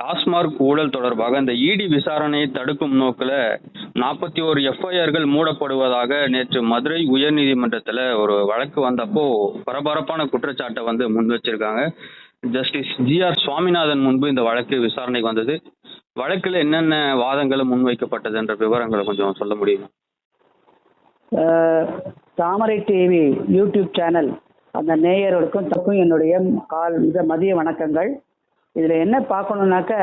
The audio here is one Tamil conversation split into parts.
டாஸ்மார்க் ஊழல் தொடர்பாக இந்த இடி விசாரணையை தடுக்கும் நோக்கில் நாற்பத்தி ஒரு எஃப்ஐஆர்கள் மூடப்படுவதாக நேற்று மதுரை உயர்நீதிமன்றத்தில் ஒரு வழக்கு வந்தப்போ பரபரப்பான குற்றச்சாட்டை வந்து முன் வச்சிருக்காங்க. ஜஸ்டிஸ் ஜிஆர் சுவாமிநாதன் முன்பு இந்த வழக்கு விசாரணைக்கு வந்தது. வழக்கில் என்னென்ன வாதங்களும் முன்வைக்கப்பட்டதுன்ற விவரங்களை கொஞ்சம் சொல்ல முடியுமா? தாமரை டிவி யூடியூப் சேனல் அந்த நேயர்களுக்கும் தக்கும் என்னுடைய கால் மிக மதிய வணக்கங்கள். இதில் என்ன பார்க்கணுன்னாக்க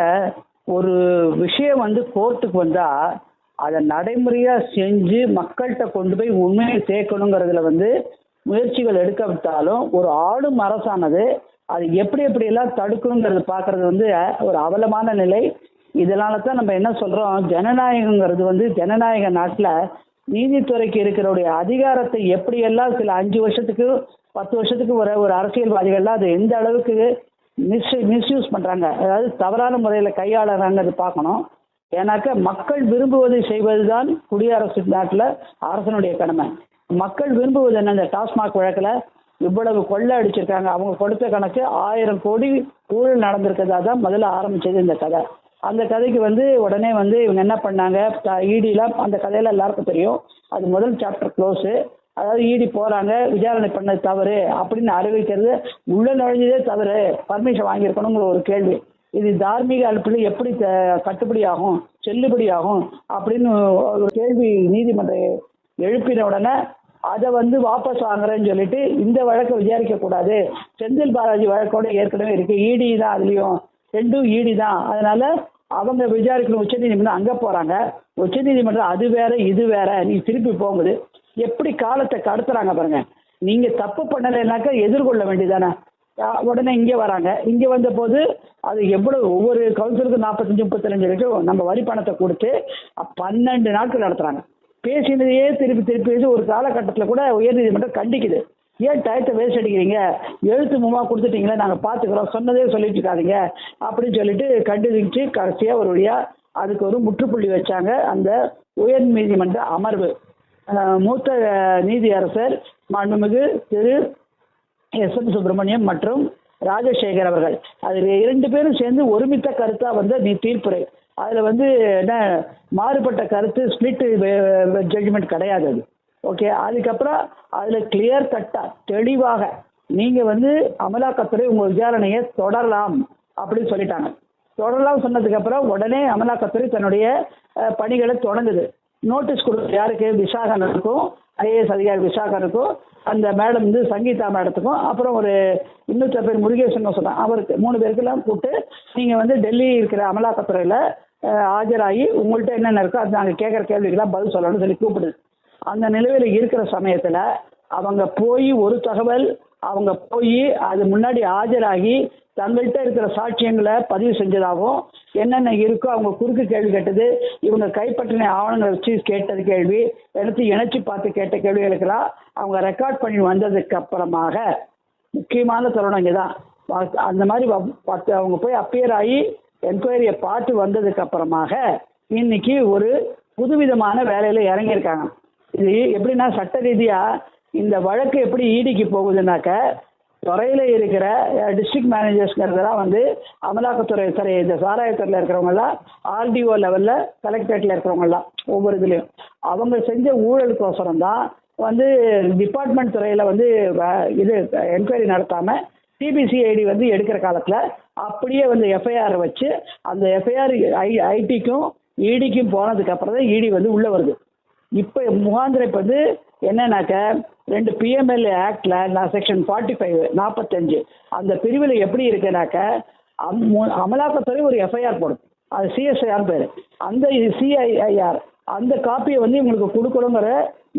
ஒரு விஷயம் வந்து கோர்ட்டுக்கு வந்தால் அதை நடைமுறையாக செஞ்சு மக்கள்கிட்ட கொண்டு போய் உண்மையை சேர்க்கணுங்கிறதுல வந்து முயற்சிகள் எடுக்கப்பட்டாலும் ஒரு ஆளும் அரசானது அது எப்படி எப்படியெல்லாம் தடுக்கணுங்கிறது பார்க்கறது வந்து ஒரு அவலமான நிலை. இதனால தான் நம்ம என்ன சொல்கிறோம் ஜனநாயகங்கிறது வந்து ஜனநாயக நாட்டில் நீதித்துறைக்கு இருக்கிறவுடைய அதிகாரத்தை எப்படியெல்லாம் சில அஞ்சு வருஷத்துக்கு பத்து வருஷத்துக்கு ஒரு ஒரு அரசியல்வாதிகள்லாம் அது எந்த அளவுக்கு மிஸ் மிஸ்யூஸ் பண்ணுறாங்க அதாவது தவறான முறையில் கையாளுறாங்கிறது பார்க்கணும். ஏன்னாக்க மக்கள் விரும்புவதை செய்வது தான் குடியரசு நாட்டில் அரசனுடைய கடமை. மக்கள் விரும்புவது என்ன இந்த டாஸ்மாக் வழக்கில் இவ்வளவு கொள்ளை அடிச்சிருக்காங்க. அவங்க கொடுத்த கணக்கு ஆயிரம் கோடி ஊழல் நடந்திருக்கிறதா தான் முதல்ல ஆரம்பிச்சது இந்த கதை. அந்த கதைக்கு வந்து உடனே வந்து இவங்க என்ன பண்ணாங்க? ஈடிலாம் அந்த கதையில எல்லாருக்கும் தெரியும். அது முதல் சாப்டர் க்ளோஸு அதாவது ஈடி போறாங்க விசாரணை பண்ணது தவறு அப்படின்னு அறிவிக்கிறது உள்ள நுழைஞ்சதே தவறு. பர்மிஷன் வாங்கியிருக்கணுங்கிற ஒரு கேள்வி. இது தார்மீக அழுப்பில் எப்படி த- கட்டுப்படியாகும் செல்லுபடியாகும் அப்படின்னு ஒரு கேள்வி நீதிமன்றம் எழுப்பின உடனே அதை வந்து வாபஸ் வாங்குறேன்னு சொல்லிட்டு இந்த வழக்கை விசாரிக்க கூடாது. செந்தில் பாலாஜி வழக்கோட ஏற்கனவே இருக்கு. இடி தான் அதுலயும். ரெண்டும் ஈடி தான். அதனால அவங்க விசாரிக்கணும். உச்சநீதிமன்றம் அங்கே போகிறாங்க உச்சநீதிமன்றம் அது வேற இது வேற. நீ திருப்பி போகுது எப்படி காலத்தை கடத்துறாங்க பாருங்க. நீங்கள் தப்பு பண்ணலைனாக்கா எதிர்கொள்ள வேண்டியதானே உடனே இங்கே வராங்க. இங்கே வந்த போது அது எவ்வளவு ஒவ்வொரு கவுன்சிலுக்கும் நாற்பத்தஞ்சு முப்பத்தஞ்சு வரைக்கும் நம்ம வரி பணத்தை கொடுத்து பன்னெண்டு நாட்கள் நடத்துகிறாங்க பேசினதையே திருப்பி திருப்பி பேசி ஒரு காலகட்டத்தில் கூட உயர்நீதிமன்றம் கண்டிக்குது. ஏன் டயத்தை வேஸ்ட் அடிக்கிறீங்க? எழுத்து மூலமாக கொடுத்துட்டீங்களே நாங்கள் பார்த்துக்குறோம். சொன்னதே சொல்லிட்டு இருக்காதீங்க. அப்படின்னு சொல்லிட்டு கண்டுபிடிச்சு கடைசியாக ஒரு வழியாக அதுக்கு ஒரு முற்றுப்புள்ளி வச்சாங்க அந்த உயர் நீதிமன்ற அமர்வு. மூத்த நீதியரசர் மாண்புமிகு திரு எஸ் எம் சுப்பிரமணியம் மற்றும் ராஜசேகர் அவர்கள். அதில் இரண்டு பேரும் சேர்ந்து ஒருமித்த கருத்தா வந்து நீ தீர்ப்புரை. அதுல வந்து என்ன மாறுபட்ட கருத்து ஸ்பிளிட் ஜட்ஜ்மெண்ட் கிடையாது அது. ஓகே அதுக்கப்புறம் அதுல கிளியர் கட்டா தெளிவாக நீங்க வந்து அமலாக்கத்துறை உங்க விசாரணையை தொடரலாம் அப்படின்னு சொல்லிட்டாங்க. தொடரலாம் சொன்னதுக்கு அப்புறம் உடனே அமலாக்கத்துறை தன்னுடைய பணிகளை தொடங்குது. நோட்டீஸ் கொடுக்குது யாருக்கு? விசாகனுக்கும் ஐஏஎஸ் அதிகாரி விசாகனுக்கும் அந்த மேடம் வந்து சங்கீதா மேடத்துக்கும் அப்புறம் ஒரு இன்னொருத்த பேர் முருகேசன் சொன்னான் அவருக்கு மூணு பேருக்கெல்லாம் கூப்பிட்டு நீங்கள் வந்து டெல்லி இருக்கிற அமலாக்கத்துறையில் ஆஜராகி உங்கள்கிட்ட என்னென்ன இருக்கோ அது நாங்கள் கேட்குற கேள்விக்கெல்லாம் பதில் சொல்லணும்னு சொல்லி கூப்பிடுது. அந்த நிலவில் இருக்கிற சமயத்தில் அவங்க போய் ஒரு தகவல் அவங்க போய் அது முன்னாடி ஆஜராகி தங்கள்கிட்ட இருக்கிற சாட்சியங்களை பதிவு செஞ்சதாகவும் என்னென்ன இருக்கோ அவங்க குறுக்கு கேள்வி கேட்டது இவங்க கைப்பற்றின ஆவணங்களை வச்சு கேட்டது கேள்வி எடுத்து இணைச்சி பார்த்து கேட்ட கேள்விகளுக்கெல்லாம் அவங்க ரெக்கார்ட் பண்ணி வந்ததுக்கு அப்புறமாக முக்கியமான தருணம் இங்கே தான் அந்த மாதிரி வ- பத்து அவங்க போய் அப்பியர் ஆகி என்கொயரியை பார்த்து வந்ததுக்கு அப்புறமாக இன்னைக்கு ஒரு புதுவிதமான வேலையில் இறங்கியிருக்காங்க. இது எப்படின்னா சட்ட ரீதியாக இந்த வழக்கு எப்படி ஈடிக்கு போகுதுனாக்க துறையில் இருக்கிற டிஸ்ட்ரிக்ட் மேனேஜர்ஸ்ங்கிறதெல்லாம் வந்து அமலாக்கத்துறை துறை இந்த சாராயத்துறையில் இருக்கிறவங்கலாம் ஆர்டிஓ லெவலில் கலெக்டரேட்டில் இருக்கிறவங்கலாம் ஒவ்வொரு இதுலேயும். அவங்க செஞ்ச ஊழலுக்கோசரம் தான் வந்து டிபார்ட்மெண்ட் துறையில் வந்து வ- இது என்கொயரி நடத்தாமல் சிபிசிஐடி வந்து எடுக்கிற காலத்தில் அப்படியே வந்து எஃப்ஐஆர் வச்சு அந்த எஃப்ஐஆர் ஐ ஐடிக்கும் இடிக்கும் போனதுக்கு அப்புறம் தான் இடி வந்து உள்ளே வருது. இப்போ முகாந்திரம் இப்போ வந்து என்னன்னாக்க ரெண்டு பிஎம்எல்ஏ ஆக்டில் நான் செக்ஷன் ஃபார்ட்டி ஃபைவ் நாற்பத்தஞ்சு அந்த பிரிவில் எப்படி இருக்குனாக்க அம் அமலாக்கத்துறை ஒரு எஃப்ஐஆர் போடும். அது சிஎஸ்ஐஆர் பேர். அந்த சிஐஐஆர் அந்த காப்பியை வந்து இவங்களுக்கு கொடுக்கணுங்கிற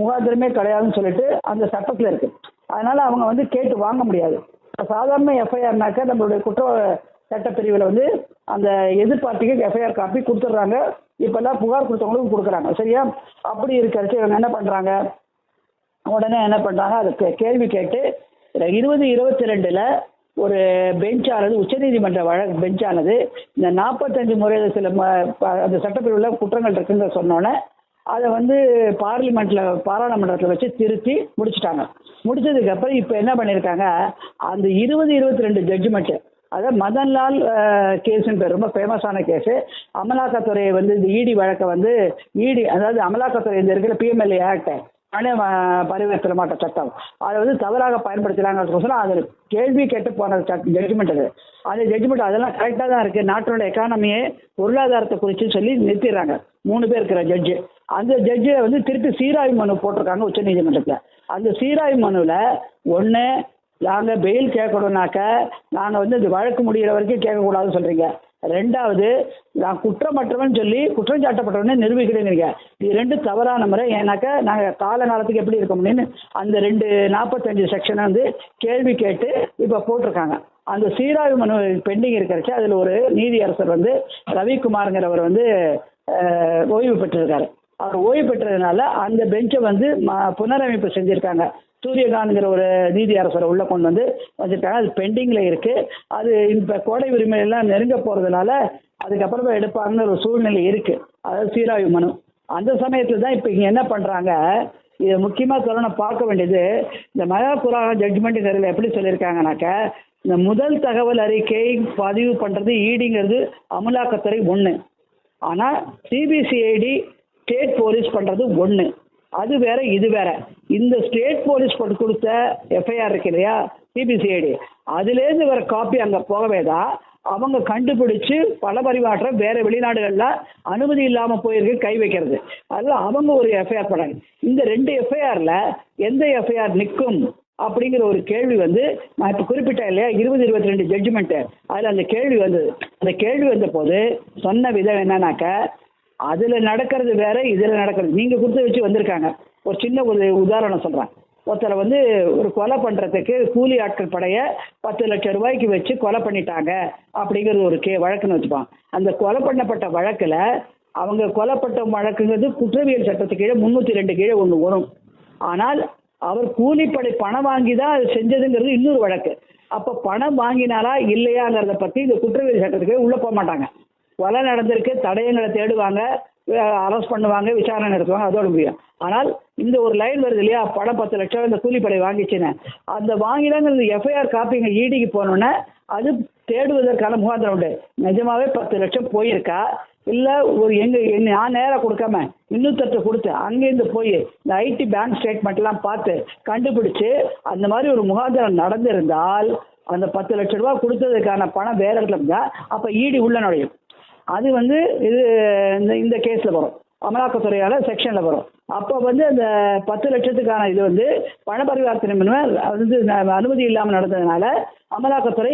முகாந்திரமே கிடையாதுன்னு சொல்லிட்டு அந்த சட்டத்தில் இருக்குது அதனால் அவங்க வந்து கேட்டு வாங்க முடியாது. சாதாரண எஃப்ஐஆர்னாக்க நம்மளுடைய குற்ற சட்டப்பிரிவில் வந்து அந்த எதிர்பார்ட்டிக்கு எஃப்ஐஆர் காப்பி கொடுத்துட்றாங்க. இப்போல்லாம் புகார் கொடுத்தவங்களுக்கு கொடுக்குறாங்க. சரியா? அப்படி இருக்கிறச்சு இவங்க என்ன பண்ணுறாங்க உடனே என்ன பண்ணுறாங்க அதை கேள்வி கேட்டு இருபது இருபத்தி ரெண்டில் ஒரு பெஞ்சானது உச்சநீதிமன்ற வழக்கு பெஞ்சானது இந்த நாற்பத்தஞ்சு முறையில் சில ம- அந்த சட்டப்பிரிவில் குற்றங்கள் இருக்குங்கிற சொன்னோன்னே அதை வந்து பார்லிமெண்ட்டில் பாராளுமன்றத்தில் வச்சு திருத்தி முடிச்சிட்டாங்க. முடிச்சதுக்கப்புறம் இப்போ என்ன பண்ணியிருக்காங்க அந்த இருபது இருபத்தி ரெண்டு ஜட்ஜ்மெண்ட்டு அதாவது மதன்லால் கேஸுன்னு பேர் ரொம்ப ஃபேமஸான கேஸு அமலாக்கத்துறையை வந்து இந்த இடி வழக்கை வந்து இடி அதாவது அமலாக்கத்துறை இந்த இருக்கிற பிஎம்எல்ஏ ஆக்ட் பண ம- பரிவர்த்தனை சட்டம். அதை வந்து தவறாக பயன்படுத்துகிறாங்க அதில் கேள்வி கேட்டு போன ஜட்ஜ்மெண்ட் அது. அந்த ஜட்ஜ்மெண்ட் அதெல்லாம் கரெக்டாக தான் இருக்குது நாட்டோட எக்கானமியை பொருளாதாரத்தை குறித்து சொல்லி நிறுத்திடுறாங்க. மூணு பேர் இருக்கிற ஜட்ஜு அந்த ஜட்ஜை வந்து திருப்பி சீராய்வு மனு போட்டிருக்காங்க உச்சநீதிமன்றத்தில் அந்த சீராய்வு மனுவில் ஒன்று நாங்கள் பெயில் கேட்கணும்னாக்க நாங்கள் வந்து இந்த வழக்கு முடிகிற வரைக்கும் கேட்கக்கூடாதுன்னு சொல்கிறீங்க ரெண்டாவது நான் குற்றமற்றவன் சொல்லி குற்றம் சாட்டப்பட்டவனே நிரூபிக்கிறேங்கிறீங்க இது ரெண்டு தவறான முறை. ஏன்னாக்கா நாங்கள் காலகாலத்துக்கு எப்படி இருக்க முடியும்னு அந்த ரெண்டு நாற்பத்தஞ்சு செக்ஷனை வந்து கேள்வி கேட்டு இப்போ போட்டிருக்காங்க. அந்த சீராய்வு மனு பெண்டிங் இருக்கிறச்சு அதில் ஒரு நீதியரசர் வந்து ரவிக்குமாருங்கிறவர் வந்து ஓய்வு பெற்றிருக்காரு. அவர் ஓய்வு பெற்றதுனால அந்த பெஞ்சை வந்து ம- புனரமைப்பு செஞ்சுருக்காங்க. சூரியகாந்த்ங்கிற ஒரு நீதி அரசரை உள்ள கொண்டு வந்து வச்சிருக்காங்க அது பெண்டிங்கில் இருக்கு. அது இப்போ கோடை உரிமை எல்லாம் நெருங்க போகிறதுனால அதுக்கப்புறமா எடுப்பாங்கன்னு ஒரு சூழ்நிலை இருக்கு. அதாவது சீராய்வு மனு. அந்த சமயத்தில் தான் இப்போ இங்கே என்ன பண்ணுறாங்க இது முக்கியமாக சொல்லணும் பார்க்க வேண்டியது இந்த மகா புராண ஜட்ஜ்மெண்ட்டுங்கிறதுல எப்படி சொல்லியிருக்காங்கனாக்க இந்த முதல் தகவல் அறிக்கை பதிவு பண்ணுறது ஈடிங்கிறது அமலாக்கத்துறை ஒன்று ஆனால் சிபிசிஐடி ஸ்டேட் போலீஸ் பண்ணுறது ஒன்று அது வேற இது வேற. இந்த ஸ்டேட் போலீஸ் போட்டு கொடுத்த எஃப்ஐஆர் இருக்கு இல்லையா? சிபிசிஐடி அதுலேருந்து வர காப்பி அங்கே போகவே தான் அவங்க கண்டுபிடிச்சு பல பரிமாற்றம் வேற வெளிநாடுகளில் அனுமதி இல்லாமல் போயிருக்கு கை வைக்கிறது. அதில் அவங்க ஒரு எஃப்ஐஆர் பண்ணாங்க. இந்த ரெண்டு எஃப்ஐஆரில் எந்த எஃப்ஐஆர் நிற்கும் அப்படிங்கிற ஒரு கேள்வி வந்து நான் இப்போ குறிப்பிட்டேன் இல்லையா? இருபது இருபத்தி ரெண்டு ஜட்ஜ்மெண்ட்டு அதில் அந்த கேள்வி வந்தது. அந்த கேள்வி வந்த போது சொன்ன விதம் என்னன்னாக்க அதில் நடக்கிறது வேற இதில் நடக்கிறது. நீங்கள் கொடுத்து வச்சு வந்திருக்காங்க. ஒரு சின்ன ஒரு உதாரணம் சொல்கிறேன் ஒருத்தரை வந்து ஒரு கொலை பண்ணுறதுக்கு கூலி ஆட்கள் படைய பத்து லட்சம் ரூபாய்க்கு வச்சு கொலை பண்ணிட்டாங்க அப்படிங்கிறது ஒரு கே வழக்குன்னு வச்சுப்பான். அந்த கொலை பண்ணப்பட்ட வழக்கில் அவங்க கொலைப்பட்ட வழக்குங்கிறது குற்றவியல் சட்டத்துக்கு கீழே முந்நூற்றி ரெண்டு கீழே ஒன்று வரும். ஆனால் அவர் கூலிப்படை பணம் வாங்கி தான் அது செஞ்சதுங்கிறது இன்னொரு வழக்கு. அப்போ பணம் வாங்கினாலா இல்லையாங்கிறத பற்றி இந்த குற்றவியல் சட்டத்துக்கு உள்ளே போக மாட்டாங்க. கொலை நடந்திருக்கு தடயங்களை தேடுவாங்க அரெஸ்ட் பண்ணுவாங்க விசாரணை நடத்துவாங்க அதோட முடியும். ஆனால் இந்த ஒரு லைன் வருது இல்லையா? படம் பத்து லட்சம் இந்த கூலிப்படை வாங்கிச்சுன்னு. அந்த வாங்கினாங்க எஃப்ஐஆர் காப்பிங்க ஈடிக்கு போனோன்னே அது தேடுவதற்கான முகாந்திரம் உண்டு. நிஜமாவே பத்து லட்சம் போயிருக்கா? இல்லை ஒரு எங்க நான் நேராக கொடுக்காம இன்னொருத்தர்கிட்ட கொடுத்து அங்கேருந்து போய் இந்த ஐடி பேங்க் ஸ்டேட்மெண்ட்லாம் பார்த்து கண்டுபிடிச்சு அந்த மாதிரி ஒரு முகாந்திரம் நடந்திருந்தால் அந்த பத்து லட்ச ரூபா கொடுத்ததுக்கான பணம் வேற இடத்துல இருந்தால் அப்போ ஈடி உள்ள நுழையும். அது வந்து இது இந்த இந்த கேஸில் வரும் அமலாக்கத்துறையால் செக்ஷனில் வரும் அப்போ வந்து அந்த பத்து லட்சத்துக்கான இது வந்து பண பரிவர்த்தனை வந்து ந- அனுமதி இல்லாமல் நடந்ததுனால அமலாக்கத்துறை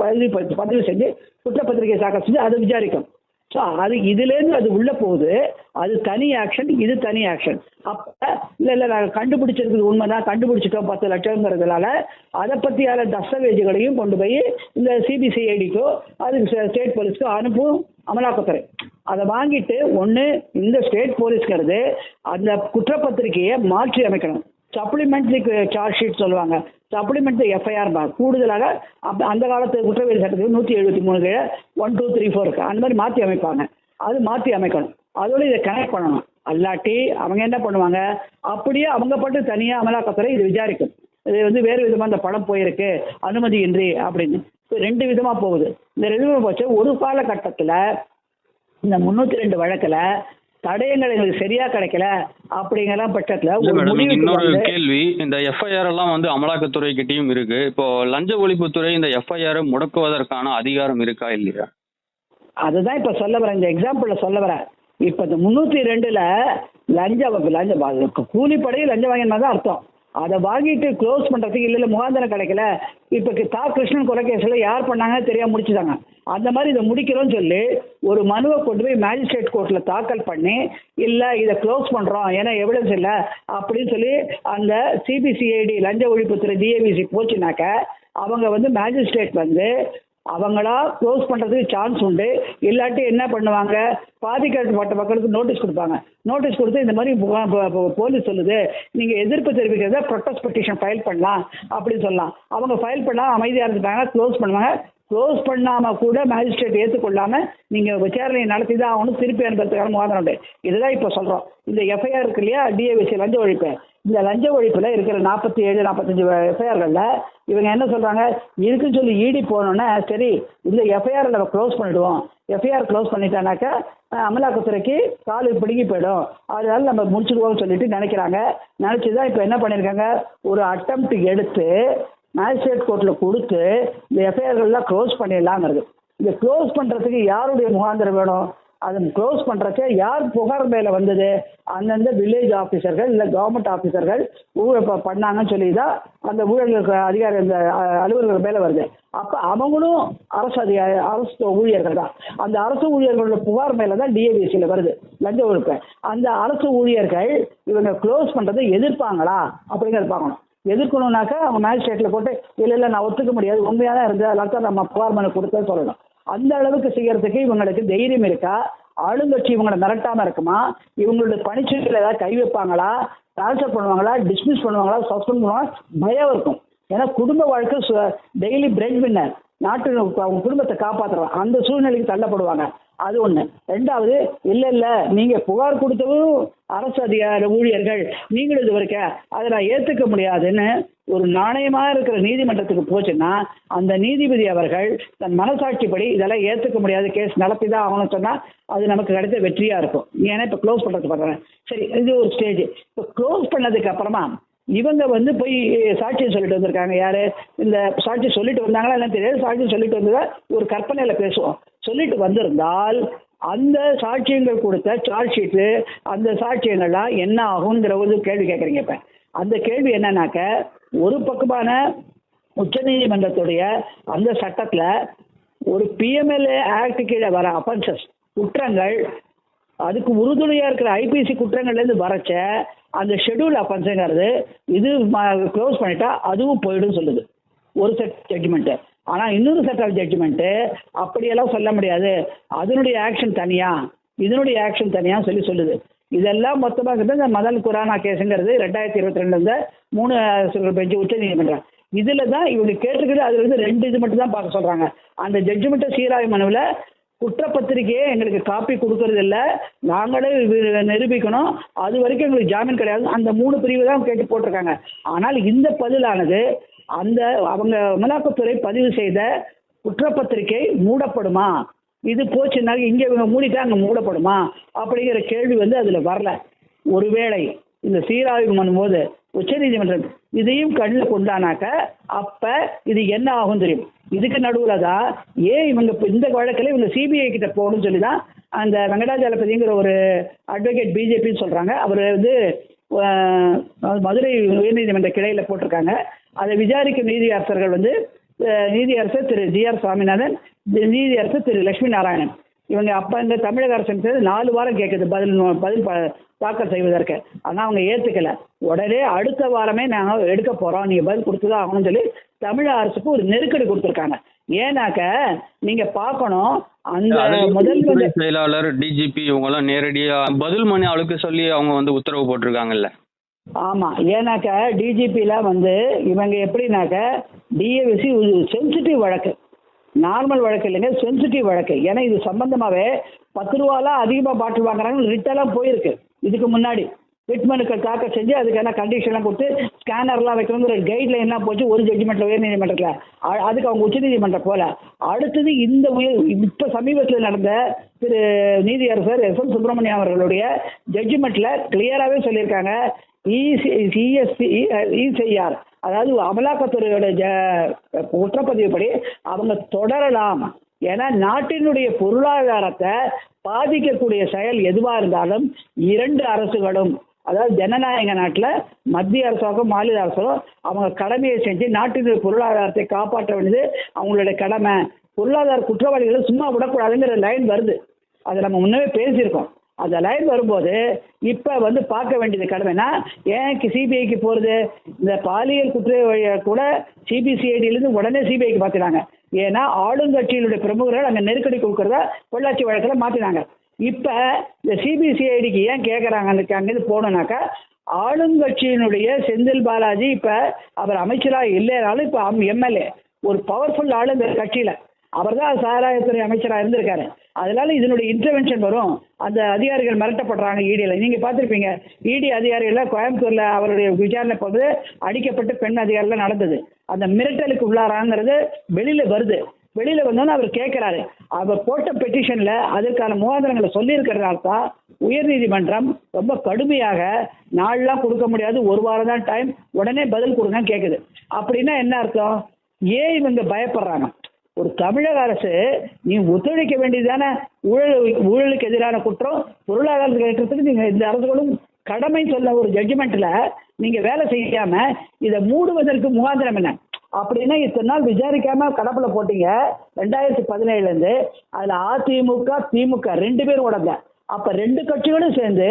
பதிவு பதிவு செஞ்சு குற்றப்பத்திரிகை தாக்கல் செஞ்சு அதை விசாரிக்கும் ஸோ அது இதுலேருந்து அது உள்ள போகுது. அது தனி ஆக்ஷன் இது தனி ஆக்ஷன் அப்போ இல்லை இல்லை நாங்கள் கண்டுபிடிச்சிருக்கிறது உண்மை தான் கண்டுபிடிச்சிட்டோம் பத்து லட்சங்கிறதுனால அதை பற்றியான தஸ்தவேஜுகளையும் கொண்டு போய் இந்த சிபிசிஐடிக்கோ அது ஸ்டேட் போலீஸ்க்கோ அனுப்பும் அமலாக்கத்துறை. அதை வாங்கிட்டு ஒன்று இந்த ஸ்டேட் போலீஸ்கிறது அந்த குற்றப்பத்திரிகையை மாற்றி அமைக்கணும். சப்ளிமெண்ட்ரி சார்ஜ் ஷீட் சொல்லுவாங்க. சப்ளிமெண்ட் எஃப்ஐஆர் கூடுதலாக அந்த காலத்து குற்றவியல் சட்டத்துக்கு நூற்றி எழுபத்தி மூணு கீழே ஒன் டூ த்ரீ ஃபோர் இருக்கு. அந்த மாதிரி மாற்றி அமைப்பாங்க. அது மாற்றி அமைக்கணும். அதோட இதை கனெக்ட் பண்ணணும். அல்லாட்டி அவங்க என்ன பண்ணுவாங்க? அப்படியே அவங்க பட்டு தனியாக அமலாக்கத்துறை இது விசாரிக்கும். இது வந்து வேறு விதமாக இந்த படம் போயிருக்கு. அனுமதியின்றி அப்படின்னு. ரெண்டு விதமாக போகுது. இந்த ரெண்டு விதமாக போச்சு. ஒரு காலகட்டத்தில் இந்த முந்நூற்றி ரெண்டு வழக்கில் தடயங்கள் எங்களுக்கு சரியா கிடைக்கல அப்படிங்கிற பட்சத்தில் இன்னொரு கேள்வி இந்த எஃப்ஐஆர் எல்லாம் வந்து அமலாக்கத்துறை கிட்டயும் இருக்கு. இப்போ லஞ்ச ஒழிப்புத்துறை இந்த எஃப்ஐஆர் முடக்குவதற்கான அதிகாரம் இருக்கா இல்லையா? அதுதான் இப்போ சொல்ல வரேன். இந்த எக்ஸாம்பிளில் சொல்ல வரேன். இப்போ இந்த முந்நூற்றி ரெண்டில் லஞ்சம் லஞ்சம் வா- கூலிப்படையில் லஞ்சம் வாங்கினா தான் அர்த்தம். அதை வாங்கிட்டு க்ளோஸ் பண்ணுறதுக்கு இல்லை இல்லை முகாந்திரம் கிடைக்கல. இப்போ தா கிருஷ்ணன் கொலை கேஸில் யார் பண்ணாங்கன்னு தெரியாம முடிச்சுட்டாங்க. அந்த மாதிரி இதை முடிக்கிறோம்னு சொல்லி ஒரு மனுவை கொண்டு போய் மேஜிஸ்ட்ரேட் கோர்ட்டில் தாக்கல் பண்ணி இல்லை இதை க்ளோஸ் பண்ணுறோம் ஏன்னா எவிடன்ஸ் இல்லை. அப்படின்னு சொல்லி அந்த சிபிசிஐடி லஞ்ச ஒழிப்புத்துறை டிஏபிசி போச்சுனாக்க அவங்க வந்து மேஜிஸ்ட்ரேட் வந்து அவங்களா க்ளோஸ் பண்ணுறதுக்கு சான்ஸ் உண்டு. இல்லாட்டி என்ன பண்ணுவாங்க? பாதிக்கப்பட்ட மக்களுக்கு நோட்டீஸ் கொடுப்பாங்க. நோட்டீஸ் கொடுத்து இந்த மாதிரி போலீஸ் சொல்லுது. நீங்கள் எதிர்ப்பு தெரிவிக்கிறத ப்ரொட்டஸ்ட் பெட்டிஷன் ஃபைல் பண்ணலாம். அப்படின்னு சொல்லலாம். அவங்க ஃபைல் பண்ணால் அமைதியாக இருந்துட்டாங்க க்ளோஸ் பண்ணுவாங்க. க்ளோஸ் பண்ணாமல் கூட மேஜிஸ்ட்ரேட் ஏற்றுக்கொள்ளாமல் நீங்கள் விசாரணை நடத்தி தான் ஆகணும் திருப்பி அனுப்புறதுக்கான முகாந்திரம் உண்டு. இதுதான் இப்போ சொல்கிறோம் இந்த எஃப்ஐஆர் இருக்கு இல்லையா? டிஏவிசி லஞ்ச ஒழிப்பு. இந்த லஞ்ச ஒழிப்புல இருக்கிற நாற்பத்தி ஏழு நாற்பத்தஞ்சு எஃப்ஐஆர்களில் இவங்க என்ன சொல்றாங்க? இருக்குன்னு சொல்லி இடி போனோன்னே சரி இந்த எஃப்ஐஆர் நம்ம க்ளோஸ் பண்ணிடுவோம். எஃப்ஐஆர் க்ளோஸ் பண்ணிட்டானாக்கா அமலாக்கத்துறைக்கு கால் பிடுங்கி போயிடும். அதனால நம்ம முடிச்சிடுவோம்னு சொல்லிட்டு நினைக்கிறாங்க. நினச்சி தான் இப்போ என்ன பண்ணியிருக்காங்க ஒரு அட்டம் எடுத்து மேஜிஸ்ட்ரேட் கோர்ட்டில் கொடுத்து இந்த எஃப்ஐஆர்கள்லாம் க்ளோஸ் பண்ணிடலாங்கிறது. இந்த க்ளோஸ் பண்ணுறதுக்கு யாருடைய முகாந்திரம் வேணும்? அதை க்ளோஸ் பண்ணுறச்ச யார் புகார் மேலே வந்தது? அந்தந்த வில்லேஜ் ஆஃபீஸர்கள் இல்லை கவர்மெண்ட் ஆஃபீஸர்கள் ஊழல் பண்ணாங்கன்னு சொல்லி தான் அந்த ஊழல்களுக்கு அதிகாரி அந்த அலுவலர்கள் மேலே வருது. அப்போ அவங்களும் அரசு அதிகாரி அரசு ஊழியர்கள் தான். அந்த அரசு ஊழியர்களோட புகார் மேலே தான் டிஏபிசியில் வருது. லஞ்ச ஒழிப்பு. அந்த அரசு ஊழியர்கள் இவங்க க்ளோஸ் பண்ணுறதை எதிர்ப்பாங்களா? அப்படிங்கிறது பார்க்கணும். எதிர்க்கணும்னாக்கா அவங்க மேஜிஸ்ட்ரேட்டில் போட்டு இல்லை இல்லை நான் ஒத்துக்க முடியாது. உண்மையாக தான் இருந்தது. அதனால தான் நம்ம புகார் மனு சொல்லணும். அந்த அளவுக்கு செய்யறதுக்கு இவங்களுக்கு தைரியம் இருக்கா? ஆளுங்கட்சி இவங்களை மிரட்டாம இருக்குமா? இவங்களுடைய பணிச்சுமையில் ஏதாவது கை வைப்பாங்களா? டிரான்ஸ்ஃபர் பண்ணுவாங்களா? டிஸ்மிஸ் பண்ணுவாங்களா? சஸ்பெண்ட் பண்ணுவாங்களா? பயம் இருக்கும். ஏன்னா குடும்ப வாழ்க்கை டெய்லி பிரெட் வின்னர் நாட்டு அவங்க குடும்பத்தை காப்பாற்றுறோம் அந்த சூழ்நிலைக்கு தள்ளப்படுவாங்க. அது ஒன்று ரெண்டாவது இல்லை இல்லை நீங்கள் புகார் கொடுத்தவும் அரசு அதிகார ஊழியர்கள் நீங்களும் இது வரைக்க அதை நான் ஏற்றுக்க முடியாதுன்னு ஒரு நாணயமாக இருக்கிற நீதிமன்றத்துக்கு போச்சுன்னா அந்த நீதிபதி அவர்கள் தன் மனசாட்சிப்படி இதெல்லாம் ஏற்றுக்க முடியாத கேஸ் நடத்திதான் ஆகணும்னு சொன்னால் அது நமக்கு கிடைத்த வெற்றியாக இருக்கும். ஏன்னா இப்போ க்ளோஸ் பண்ணுறது பார்க்குறேன் சரி இது ஒரு ஸ்டேஜ் இப்போ க்ளோஸ் பண்ணதுக்கு அப்புறமா இவங்க வந்து போய் சாட்சியம் சொல்லிட்டு வந்திருக்காங்க. யாரு? இந்த சாட்சி சொல்லிட்டு வந்தாங்களா என்ன தெரியாது சாட்சி சொல்லிட்டு வந்ததா ஒரு கற்பனையில பேசுவோம். சொல்லிட்டு வந்திருந்தால் அந்த சாட்சியங்கள் கொடுத்த சார்ஜ் ஷீட்டு அந்த சாட்சியங்கள்லாம் என்ன ஆகுங்கிற ஒரு கேள்வி கேட்குறீங்க இப்போ. அந்த கேள்வி என்னன்னாக்க ஒரு பக்கமான உச்சநீதிமன்றத்துடைய அந்த சட்டத்தில் ஒரு பிஎம்எல்ஏ ஆக்ட் கீழே வர அஃபென்சஸ் குற்றங்கள் அதுக்கு உறுதுணையாக இருக்கிற ஐபிசி குற்றங்கள்லேருந்து வரைச்ச அந்த ஷெட்யூல் அஃபென்ஸுங்கிறது இது க்ளோஸ் பண்ணிட்டா அதுவும் போயிடும் சொல்லுது. ஒரு செட் ஜட்ஜ்மெண்ட்டு ஆனால் இன்னொரு செட் ஆஃப் ஜட்ஜ்மெண்ட்டு அப்படியெல்லாம் சொல்ல முடியாது. அதனுடைய ஆக்ஷன் தனியாக இதனுடைய ஆக்ஷன் தனியாக சொல்லி சொல்லுது. இதெல்லாம் மொத்தமாக இந்த மதல் குரானா கேஸுங்கிறது ரெண்டாயிரத்தி இருபத்தி ரெண்டுல மூணு சிலர் பெஞ்சு உச்ச நீதிமன்றம். இதில் தான் இவங்க கேட்டுக்கிட்டு அதுல இருந்து ரெண்டு இது மட்டும் தான் பார்க்க சொல்கிறாங்க அந்த ஜட்ஜ்மெண்ட்டை சீராய் மனுவில் குற்றப்பத்திரிக்கையே எங்களுக்கு காப்பி கொடுக்கறது இல்லை. நாங்களே நிரூபிக்கணும். அது வரைக்கும் எங்களுக்கு ஜாமீன் கிடையாது. அந்த மூணு பிரிவு தான் கேட்டு போட்டிருக்காங்க. ஆனால் இந்த பதிலானது அந்த அவங்க அமலாக்கத்துறை பதிவு செய்த குற்றப்பத்திரிக்கை மூடப்படுமா? இது போச்சுன்னா இங்கே இவங்க மூடிட்டா அங்கே மூடப்படுமா? அப்படிங்கிற கேள்வி வந்து அதில் வரல. ஒருவேளை இந்த சீராய்வு பண்ணும்போது உச்சநீதிமன்றம் இதையும் கண்ணில் கொண்டானாக்க அப்போ இது என்ன ஆகும் தெரியும்? இதுக்கு நடுவில் தான் ஏன் இவங்க இந்த வழக்கில் இவங்க சிபிஐ கிட்ட போகணும்னு சொல்லி தான் அந்த வெங்கடாஜலபதிங்கிற ஒரு அட்வொகேட் பிஜேபின்னு சொல்கிறாங்க அவர் வந்து மதுரை உயர்நீதிமன்ற கிளையில் போட்டிருக்காங்க. அதை விசாரிக்கும் நீதியரசர்கள் வந்து நீதியரசர் திரு ஜி ஆர் சுவாமிநாதன் நீதியரசர் திரு லட்சுமி நாராயணன். இவங்க அப்போ இந்த தமிழக அரசு சேர்ந்து நாலு வாரம் கேட்குது பதில் பதில் தாக்கல் செய்வதற்கு. ஆனால் அவங்க ஏற்றுக்கல உடனே அடுத்த வாரமே நாங்கள் எடுக்க போகிறோம் நீங்கள் பதில் கொடுத்து தான் ஆகணும்னு சொல்லி தமிழக அரசுக்கு ஒரு நெருக்கடி கொடுத்துருக்காங்க. ஏன்னாக்க நீங்கள் பார்க்கணும் அந்த முதல் செயலாளர் டிஜிபி இவங்க எல்லாம் நேரடியா பதில் மனு அழுக்க சொல்லி அவங்க வந்து உத்தரவு போட்டிருக்காங்கல்ல. ஆமாம் ஏன்னாக்க டிஜிபிலாம் வந்து இவங்க எப்படின்னாக்க டிஏவிசி சென்சிட்டிவ் வழக்கு. நார்மல் வழக்கு இல்லைங்க சென்சிட்டிவ் வழக்கு. ஏன்னா இது சம்பந்தமாகவே பத்து ரூபாலாம் அதிகமாக பாட்டில் வாங்குறாங்க ரிட்டெல்லாம் போயிருக்கு. இதுக்கு முன்னாடி. ரிட் தாக்க செஞ்சு செஞ்சு அதுக்கான கண்டிஷன்லாம் கொடுத்து ஸ்கேனர்லாம் வைக்கணுங்கிற கைட்லைன்லாம் போச்சு ஒரு ஜட்ஜ்மெண்ட்டில் உயர் நீதிமன்றத்தில். அதுக்கு அவங்க உச்சநீதிமன்றம் போல அடுத்தது இந்த உயர் இப்போ சமீபத்தில் நடந்த திரு நீதியரசர் எஸ் எம் சுப்பிரமணியம் அவர்களுடைய ஜட்ஜ்மெண்ட்டில் கிளியராகவே சொல்லியிருக்காங்க. இஎஸ்சி இசிஆர் அதாவது அமலாக்கத்துறையோட ஜ குற்றப்பதிவுப்படி அவங்க தொடரலாம். ஏன்னா நாட்டினுடைய பொருளாதாரத்தை பாதிக்கக்கூடிய செயல் எதுவாக இருந்தாலும் இரண்டு அரசுகளும் அதாவது ஜனநாயக நாட்டில் மத்திய அரசாகவும் மாநில அரசோ அவங்க கடமையை செஞ்சு நாட்டினுடைய பொருளாதாரத்தை காப்பாற்ற வேண்டியது அவங்களுடைய கடமை. பொருளாதார குற்றவாளிகளை சும்மா விடக்கூடாதுங்கிற லைன் வருது. அதை நம்ம முன்னவே பேசியிருக்கோம். அந்த லைன் வரும்போது இப்போ வந்து பார்க்க வேண்டியது கடமைனா ஏன் சிபிஐக்கு போகிறது இந்த பாலியல் குற்ற வழியை கூட சிபிசிஐடியிலேருந்து உடனே சிபிஐக்கு மாற்றினாங்க ஏன்னா ஆளுங்கட்சியினுடைய பிரமுகர்கள் அங்கே நெருக்கடி கொடுக்குறத பொள்ளாச்சி வழக்கில் மாற்றினாங்க இப்போ இந்த சிபிசிஐடிக்கு ஏன் கேட்குறாங்க அங்கேருந்து போகணுன்னாக்கா ஆளுங்கட்சியினுடைய செந்தில் பாலாஜி இப்போ அவர் அமைச்சராக இல்லைனாலும் இப்போ எம்எல்ஏ ஒரு பவர்ஃபுல் ஆளு இந்த கட்சியில். அவர் தான் சாராயத்துறை அமைச்சராக இருந்திருக்காரு. அதனால இதனுடைய இன்டர்வென்ஷன் வரும். அந்த அதிகாரிகள் மிரட்டப்படுறாங்க இடியில் நீங்க பார்த்துருப்பீங்க இடி அதிகாரிகள் கோயம்புத்தூர்ல அவருடைய விசாரணை போது அடிக்கப்பட்டு பெண் அதிகாரிகள் நடந்தது. அந்த மிரட்டலுக்கு உள்ளாராங்கிறது வெளியில வருது. வெளியில வந்தோன்னு அவர் கேட்கிறாரு அவர் போட்ட பெட்டிஷன்ல அதற்கான முகாந்திரங்களை சொல்லியிருக்கிறதால தான் உயர்நீதிமன்றம் ரொம்ப கடுமையாக நாளெலாம் கொடுக்க முடியாது ஒரு வாரம் தான் டைம் உடனே பதில் கொடுங்கன்னு கேட்குது அப்படின்னா என்ன அர்த்தம்? ஏன் இவங்க பயப்படுறாங்க? ஒரு தமிழக அரசு நீ ஒத்துழைக்க வேண்டியதான ஊழல் ஊழலுக்கு எதிரான குற்றம் பொருளாதாரத்துக்கு ஏற்றத்துக்கு நீங்க இந்த அரசுகளும் கடமை சொல்ல ஒரு ஜட்ஜ்மெண்ட்ல நீங்க வேலை செய்யாம இதை மூடுவதற்கு முகாந்திரம் என்ன? அப்படின்னா இத்தனை நாள் விசாரிக்காம கடப்புல போட்டீங்க. ரெண்டாயிரத்தி பதினேழுல இருந்து அதுல அதிமுக திமுக ரெண்டு பேரும் உடங்க அப்ப ரெண்டு கட்சிகளும் சேர்ந்து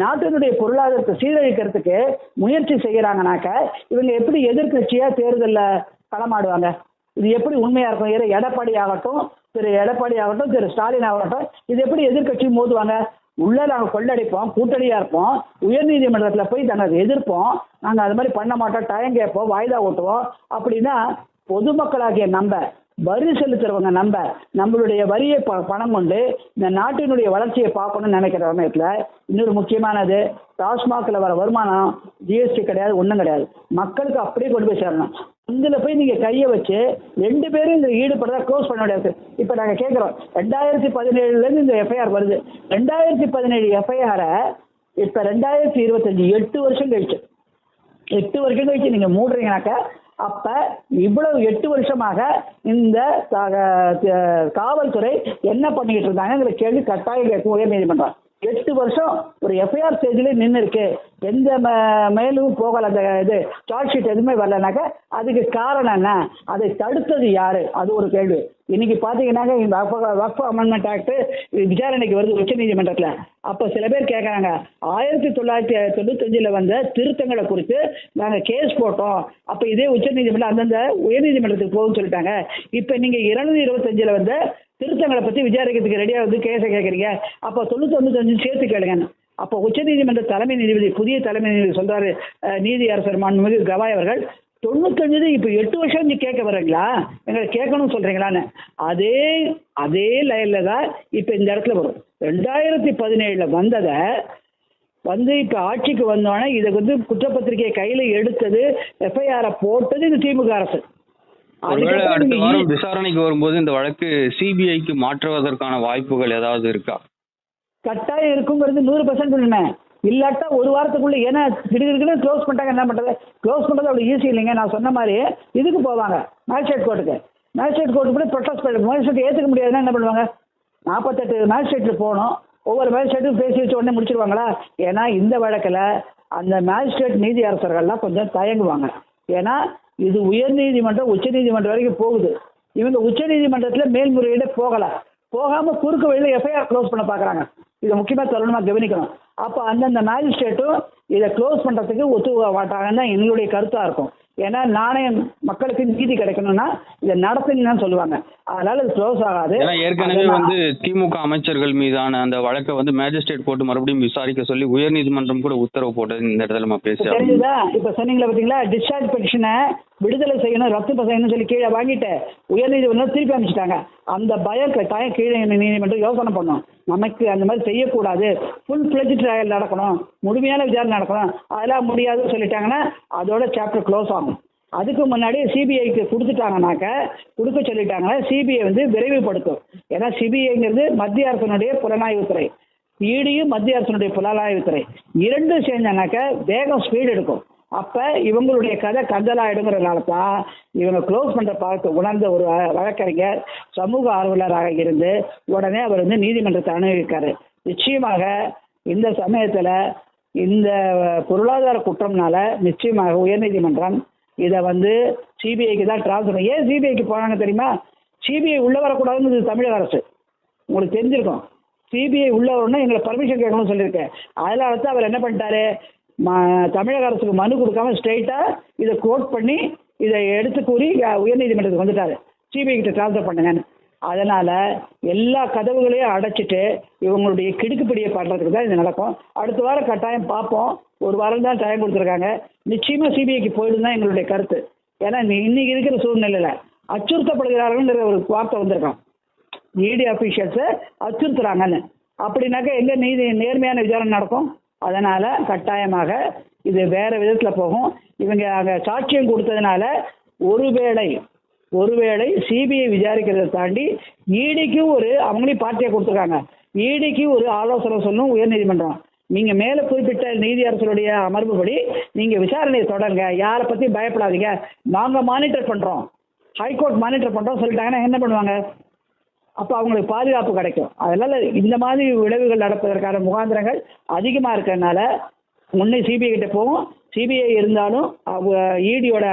நாட்டினுடைய பொருளாதாரத்தை சீரழிக்கிறதுக்கு முயற்சி செய்யறாங்கனாக்க இவங்க எப்படி எதிர்கட்சியா தேர்தலில் களமாடுவாங்க? இது எப்படி உண்மையா இருக்கும் ஏதோ எடப்பாடி ஆகட்டும் திரு எடப்பாடி ஆகட்டும் திரு ஸ்டாலின் ஆகட்டும் இது எப்படி எதிர்கட்சி மோதுவாங்க? உள்ள நாங்கள் கொள்ளடிப்போம் கூட்டணியா இருப்போம் உயர்நீதிமன்றத்தில் போய் நாங்கள் எதிர்ப்போம் நாங்கள் அது மாதிரி பண்ண மாட்டோம் டைம் கேட்போம் வாய்தா ஓட்டுவோம். அப்படின்னா பொதுமக்களாகிய நம்ப வரி செலுத்துறவங்க நம்ப நம்மளுடைய வரியை ப- பணம் கொண்டு இந்த நாட்டினுடைய வளர்ச்சியை பார்க்கணும்னு நினைக்கிற சமயத்தில் இன்னொரு முக்கியமானது டாஸ்மாகில் வர வருமானம் ஜிஎஸ்டி கிடையாது ஒன்றும் கிடையாது. மக்களுக்கு அப்படியே கொண்டு போய் சேரணும். இதில் போய் நீங்கள் கையை வச்சு ரெண்டு பேரும் இந்த ஈடுபடுறதா க்ளோஸ் பண்ண முடியாது. இப்போ நாங்கள் கேட்குறோம் ரெண்டாயிரத்தி பதினேழுலேருந்து இந்த எஃப்ஐஆர் வருது. ரெண்டாயிரத்தி பதினேழு எஃப்ஐஆரை இப்போ ரெண்டாயிரத்தி இருபத்தஞ்சி எட்டு வருஷம் கழிச்சு. எட்டு வருஷம் கழிச்சு நீங்க மூடுறீங்கனாக்க அப்ப இவ்வளவு எட்டு வருஷமாக இந்த காவல்துறை என்ன பண்ணிக்கிட்டு இருந்தாங்கிற கேள்வி கட்டாயம் கேட்கும் உயர்நீதிமன்றம். எட்டு வருஷம் ஒரு எஃப்ஐஆர் ஸ்டேஜில் நின்று இருக்கு எந்த ம- மேலும் போகல. அந்த இது சார்ஜ் ஷீட் எதுவுமே வரலனாக்க அதுக்கு காரணம் என்ன? அதை தடுத்தது யாரு? அது ஒரு கேள்வி. இன்னைக்கு பாத்தீங்கன்னாக்க இந்த வக்ஃப் அமெண்ட்மெண்ட் ஆக்ட் விசாரணைக்கு வருது உச்ச நீதிமன்றத்துல. அப்போ சில பேர் கேட்குறாங்க ஆயிரத்தி தொள்ளாயிரத்தி தொண்ணூத்தஞ்சில் வந்த திருத்தங்களை குறித்து நாங்கள் கேஸ் போட்டோம். அப்போ இதே உச்சநீதிமன்றம் அந்தந்த உயர்நீதிமன்றத்துக்கு போகும்னு சொல்லிட்டாங்க. இப்போ நீங்கள் இருநூத்தி இருபத்தஞ்சில் வந்த திருத்தங்களை பற்றி விசாரிக்கிறதுக்கு ரெடியாக வந்து கேஸை கேட்குறீங்க அப்போ தொண்ணூத்தி தொண்ணூத்தஞ்சு சேர்த்து கேளுங்க. அப்போ உச்சநீதிமன்ற தலைமை நீதிபதி புதிய தலைமை நீதிபதி சொல்றாரு நீதி அரசர் மாண்புமிகு கவாய் அவர்கள் தொண்ணூத்தஞ்சு இப்போ எட்டு வருஷம் நீ கேட்க வர்றீங்களா? எங்களை கேட்கணும்னு சொல்றீங்களான்னு. அதே அதே லைன்ல தான் இப்போ இந்த இடத்துல வரும். ரெண்டாயிரத்தி பதினேழுல வந்ததை வந்து இப்போ ஆட்சிக்கு வந்தோடனே இதை வந்து குற்றப்பத்திரிகையை கையில் எடுத்தது எஃப்ஐஆரை போட்டது இந்த திமுக அரசு. அடுத்த வாரம் விசாரணைக்கு வரும்போது இந்த வழக்கு சிபிஐக்கு மாற்றுவதற்கான வாய்ப்புகள் ஏதாவது இருக்கா? கட்டாயம் இருக்குங்கிறது நூறு பர்சன்ட் உண்மை இல்லாட்டா ஒரு வாரத்துக்குள்ள ஏன்னா திடீர்னு க்ளோஸ் பண்ணிட்டாங்க என்ன பண்ணுறது க்ளோஸ் பண்ணுறது அவ்வளோ ஈஸி இல்லைங்க. நான் சொன்ன மாதிரி இதுக்கு போவாங்க மேஜிஸ்ட்ரேட் கோர்ட்டுக்கு மேஜிஸ்ட்ரேட் கோர்ட்டு கூட ப்ரொட்டஸ்ட் பண்ணி மேஜிஸ்ட்ரேட் ஏற்றுக்க முடியாதுன்னா என்ன பண்ணுவாங்க? நாற்பத்தெட்டு மேஜிஸ்ட்ரேட்டில் போகணும். ஒவ்வொரு மேஜிஸ்ட்ரேட்டும் பேசி வச்சு உடனே முடிச்சிருவாங்களா? ஏன்னா இந்த வழக்கில் அந்த மேஜிஸ்ட்ரேட் நீதி அரசர்கள்லாம் கொஞ்சம் தயங்குவாங்க. ஏன்னா இது உயர்நீதிமன்றம் உச்சநீதிமன்றம் வரைக்கும் போகுது. இவங்க உச்ச நீதிமன்றத்தில் மேல்முறையீடு போகலை. போகாமல் குறுக்கு வழியில் எஃப்ஐஆர் க்ளோஸ் பண்ண பார்க்குறாங்க இதை முக்கியமாக தருணமாக கவனிக்கணும். அப்போ அந்தந்த மேஜிஸ்ட்ரேட்டும் இதை க்ளோஸ் பண்ணுறதுக்கு ஒத்துக்க மாட்டாங்கன்னு தான் எங்களுடைய கருத்தாக இருக்கும். ஏன்னா நாணயம் மக்களுக்கு நீதி கிடைக்கணும்னா இதை நடத்துங்கன்னு சொல்லுவாங்க. அதனால இது க்ளோஸ் ஆகாது. ஏற்கனவே வந்து திமுக அமைச்சர்கள் மீதான அந்த வழக்கை வந்து மேஜிஸ்ட்ரேட் கோர்ட் மறுபடியும் விசாரிக்க சொல்லி உயர்நீதிமன்றம் கூட உத்தரவு போட்டது இந்த இடத்துல நம்ம பேசி. தெரிஞ்சுதா? இப்போ சொன்னீங்களா பார்த்தீங்களா டிஸ்சார்ஜ் பெட்டிஷனை விடுதலை செய்யணும் ரத்து செய்யணும்னு சொல்லி கீழே வாங்கிட்டு உயர்நீதிமன்றம் திருப்பி அனுப்பிச்சிட்டாங்க. அந்த பயம் கட்டாயம் கீழே நீதிமன்றம் யோசனை பண்ணும். நமக்கு அந்த மாதிரி செய்யக்கூடாது. ஃபுல் ஃப்ளெஜ் ட்ரையல் நடக்கணும். முழுமையான விசாரணை நடக்கணும். அதெல்லாம் முடியாதுன்னு சொல்லிட்டாங்கன்னா அதோட சாப்டர் க்ளோஸ் ஆகும். அதுக்கு முன்னாடி சிபிஐக்கு கொடுத்துட்டாங்கனாக்க கொடுக்க சொல்லிட்டாங்கன்னா சிபிஐ வந்து விரைவுபடுத்தும். ஏன்னா சிபிஐங்கிறது மத்திய அரசினுடைய புலனாய்வுத்துறை ஈடியும் மத்திய அரசினுடைய புலனாய்வுத்துறை இரண்டும் சேர்ந்தானாக்க வேகம் ஸ்பீடு எடுக்கும். அப்ப இவங்களுடைய கதை கந்தலாயிடுங்கிறதுனால தான் இவங்க க்ளோஸ் பண்ற பார்த்து உணர்ந்த ஒரு வழக்கறிஞர் சமூக ஆர்வலராக இருந்து உடனே அவர் வந்து நீதிமன்றத்தை அணுகிருக்காரு நிச்சயமாக இந்த சமயத்துல இந்த பொருளாதார குற்றம்னால நிச்சயமாக உயர்நீதிமன்றம் இதை வந்து சிபிஐக்கு தான் டிரான்ஸ்ஃபர் ஏன் சிபிஐக்கு போனாங்க தெரியுமா? சிபிஐ உள்ளே வரக்கூடாதுன்னு தமிழக அரசு. உங்களுக்கு தெரிஞ்சிருக்கும். சிபிஐ உள்ள வரணும்னா எங்களை பர்மிஷன் கேட்கணும்னு சொல்லியிருக்கேன். அதனால தான் அவர் என்ன பண்ணிட்டாரு? தமிழக அரசுக்கு மனு கொடுக்காம ஸ்ட்ரைட்டாக இதை கோட் பண்ணி இதை எடுத்து கூறி உயர்நீதிமன்றத்துக்கு வந்துட்டாரு. சிபிஐ கிட்ட ட்ரான்ஸ்ஃபர் பண்ணுங்கன்னு அதனால எல்லா கதவுகளையும் அடைச்சிட்டு இவங்களுடைய கிடுக்குப்பிடியை பண்ணுறதுக்கு தான் இது நடக்கும். அடுத்த வாரம் கட்டாயம் பார்ப்போம். ஒரு வாரம் தான் டைம் கொடுத்துருக்காங்க. நிச்சயமா சிபிஐக்கு போயிடும் தான் எங்களுடைய கருத்து. ஏன்னா இன்னைக்கு இருக்கிற சூழ்நிலையில அச்சுறுத்தப்படுகிறார்கள் ஒரு வார்த்தை வந்திருக்கான் இடி அஃபீஷியல்ஸை அச்சுறுத்துறாங்கன்னு. அப்படின்னாக்கா எங்கே நீதி நேர்மையான விசாரணை நடக்கும்? அதனால் கட்டாயமாக இது வேறு விதத்தில் போகும். இவங்க அங்கே சாட்சியம் கொடுத்ததுனால ஒருவேளை ஒருவேளை சிபிஐ விசாரிக்கிறதை தாண்டி இடிக்கு ஒரு அவங்களையும் பார்ட்டியை கொடுத்துருக்காங்க. இடிக்கு ஒரு ஆலோசனை சொல்லும் உயர்நீதிமன்றம். நீங்கள் மேலே குறிப்பிட்ட நீதியரசருடைய அமர்வுபடி நீங்கள் விசாரணையை தொடங்க. யாரை பற்றி பயப்படாதீங்க. நாங்கள் மானிட்டர் பண்ணுறோம் ஹைகோர்ட் மானிட்டர் பண்ணுறோம் சொல்லிட்டாங்கன்னா என்ன பண்ணுவாங்க? அப்போ அவங்களுக்கு பாதுகாப்பு கிடைக்கும். அதனால் இந்த மாதிரி விளைவுகள் நடப்பதற்கான முகாந்திரங்கள் அதிகமாக இருக்கிறதுனால முன்னே சிபிஐ கிட்ட போகும் சிபிஐ இருந்தாலும் இடியோட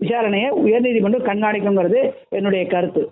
விசாரணையை உயர்நீதிமன்றம் கண்காணிக்குங்கிறது என்னுடைய கருத்து.